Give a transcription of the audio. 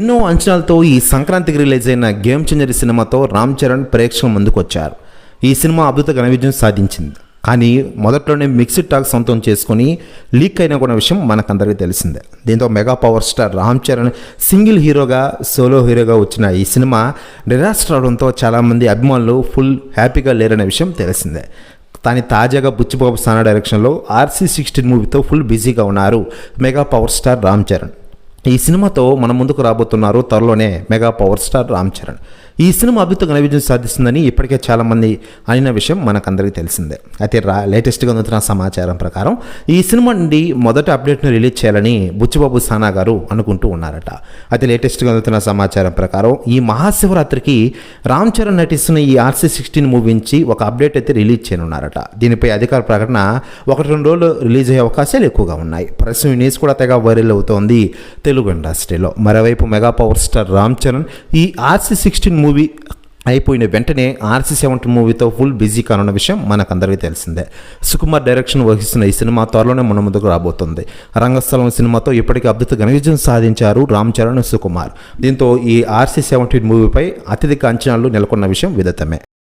ఎన్నో అంచనాలతో ఈ సంక్రాంతికి రిలీజ్ అయిన గేమ్ చేంజర్ సినిమాతో రామ్ చరణ్ ప్రేక్షకుల ముందుకు వచ్చారు. ఈ సినిమా అద్భుత ఘన విజయం సాధించింది. కానీ మొదట్లోనే మిక్స్డ్ టాక్ సొంతం చేసుకుని లీక్ అయిన కూడా విషయం మనకందరికీ తెలిసిందే. దీంతో mega power star Ram Charan single హీరోగా సోలో హీరోగా వచ్చిన ఈ సినిమా నిరాశ రావడంతో చాలామంది అభిమానులు ఫుల్ హ్యాపీగా లేరనే విషయం తెలిసిందే. కానీ తాజాగా బుచ్చిబాబు సానా డైరెక్షన్లో ఆర్సీ సిక్స్టీన్ మూవీతో ఫుల్ బిజీగా ఉన్నారు mega power star Ram Charan. ఈ సినిమాతో మన ముందుకు రాబోతున్నారు త్వరలోనే mega power star Ram Charan. ఈ సినిమా అద్భుత ఘన విజయం సాధిస్తుందని ఇప్పటికే చాలామంది అనిన విషయం మనకందరికీ తెలిసిందే. అయితే రా లేటెస్ట్గా అందుతున్న సమాచారం ప్రకారం ఈ సినిమా నుండి మొదటి అప్డేట్ను రిలీజ్ చేయాలని బుచ్చిబాబు సానా గారు అనుకుంటూ ఉన్నారట. అయితే లేటెస్ట్గా అందుతున్న సమాచారం ప్రకారం ఈ మహాశివరాత్రికి రామ్ చరణ్ నటిస్తున్న ఈ ఆర్సీ సిక్స్టీన్ మూవీ నుంచి ఒక అప్డేట్ అయితే రిలీజ్ చేయనున్నారట. దీనిపై అధికార ప్రకటన ఒకటి రెండు రోజులు రిలీజ్ అయ్యే అవకాశాలు ఎక్కువగా ఉన్నాయి. ప్రస్తుతం న్యూస్ కూడా తెగ వైరల్ అవుతోంది తెలుగు ఇండస్ట్రీలో. మరోవైపు mega power star Ram Charan ఈ ఆర్సీ సిక్స్టీన్ మూవీ అయిపోయిన వెంటనే ఆర్సీ సెవెంటీ మూవీతో ఫుల్ బిజీ కానున్న విషయం మనకందరికీ తెలిసిందే. సుకుమార్ డైరెక్షన్ వహిస్తున్న ఈ సినిమా త్వరలోనే మన ముందుకు రాబోతుంది. రంగస్థలం సినిమాతో ఇప్పటికీ అద్భుత ఘనవిజయం సాధించారు రామ్ చరణ్ సుకుమార్. దీంతో ఈ ఆర్సీ సెవెంటీన్ మూవీపై అత్యధిక అంచనాలు నెలకొన్న విషయం విదితమే.